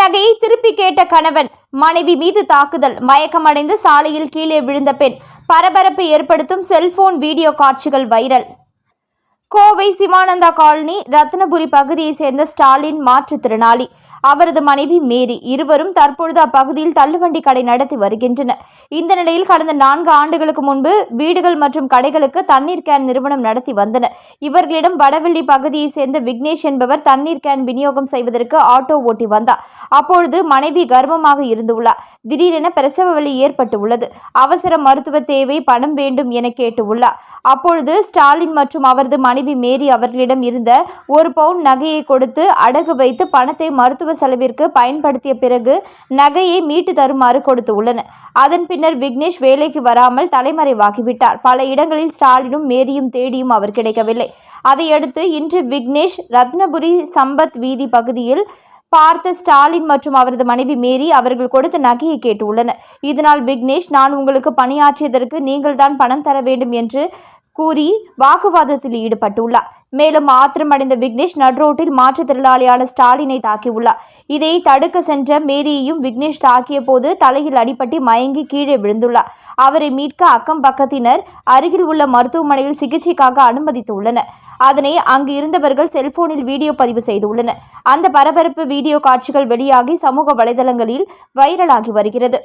நகையை திருப்பி கேட்ட கணவன் மனைவி மீது தாக்குதல் மயக்கமடைந்து சாலையில் கீழே விழுந்த பெண். பரபரப்பு ஏற்படுத்தும் செல்போன் வீடியோ காட்சிகள் வைரல். கோவை சிவானந்தா காலனி ரத்னபுரி பகுதியைச் சேர்ந்த ஸ்டாலின் மாற்றுத்திறனாளி அவரது மனைவி மேரி இருவரும் தற்பொழுது அப்பகுதியில் தள்ளுவண்டி கடை நடத்தி வருகின்றனர். இந்த நிலையில் கடந்த நான்கு ஆண்டுகளுக்கு முன்பு வீடுகள் மற்றும் கடைகளுக்கு தண்ணீர் கேன் நிறுவனம் நடத்தி வந்தனர். இவர்களிடம் வடவள்ளி பகுதியைச் சேர்ந்த விக்னேஷ் என்பவர் தண்ணீர் கேன் விநியோகம் செய்வதற்கு ஆட்டோ ஓட்டி வந்தார். அப்பொழுது மனைவி கர்ப்பமாக இருந்துள்ளார் திடீரென பிரசவ வலி ஏற்பட்டு உள்ளது அவசர மருத்துவ தேவை பணம் வேண்டும் என கேட்டு உள்ளார். அப்பொழுது ஸ்டாலின் மற்றும் அவரது மனைவி மேரி அவர்களிடம் இருந்த ஒரு பவுன் நகையை கொடுத்து அடகு வைத்து பணத்தை மருத்துவ செலவிற்கு பயன்படுத்திய பிறகு நகையை மீட்டு தருமாறு கொடுத்து உள்ளன. அதன் பின்னர் விக்னேஷ் வேலைக்கு வராமல் தலைமறைவாகிவிட்டார். பல இடங்களில் ஸ்டாலினும் மேரியும் தேடியும் அவர் கிடைக்கவில்லை. அதையடுத்து இன்று விக்னேஷ் ரத்னபுரி சம்பத் வீதி பகுதியில் பார்த்த ஸ்டாலின் மற்றும் அவரது மனைவி மேரி அவர்கள் கொடுத்த நகையை கேட்டுள்ளனர் இதனால் விக்னேஷ் நான் உங்களுக்கு பணியாற்றியதற்கு நீங்கள்தான் பணம் தர வேண்டும் என்று கூறி வாக்குவாதத்தில் ஈடுபட்டுள்ளார். மேலும் ஆத்திரமடைந்த விக்னேஷ் நட்ரோட்டில் மாற்றுத்திறனாளியான ஸ்டாலினை தாக்கியுள்ளார். இதை தடுக்க சென்ற மேரியையும் விக்னேஷ் தாக்கிய போது தலையில் அடிபட்டு மயங்கி கீழே விழுந்துள்ளார். அவரை மீட்க அக்கம் பக்கத்தினர் அருகில் உள்ள மருத்துவமனையில் சிகிச்சைக்காக அனுமதித்துள்ளனர். அதனை அங்கு இருந்தவர்கள் செல்போனில் வீடியோ பதிவு செய்துள்ளனர். அந்த பரபரப்பு வீடியோ காட்சிகள் வெளியாகி சமூக வலைதளங்களில் வைரலாகி வருகிறது.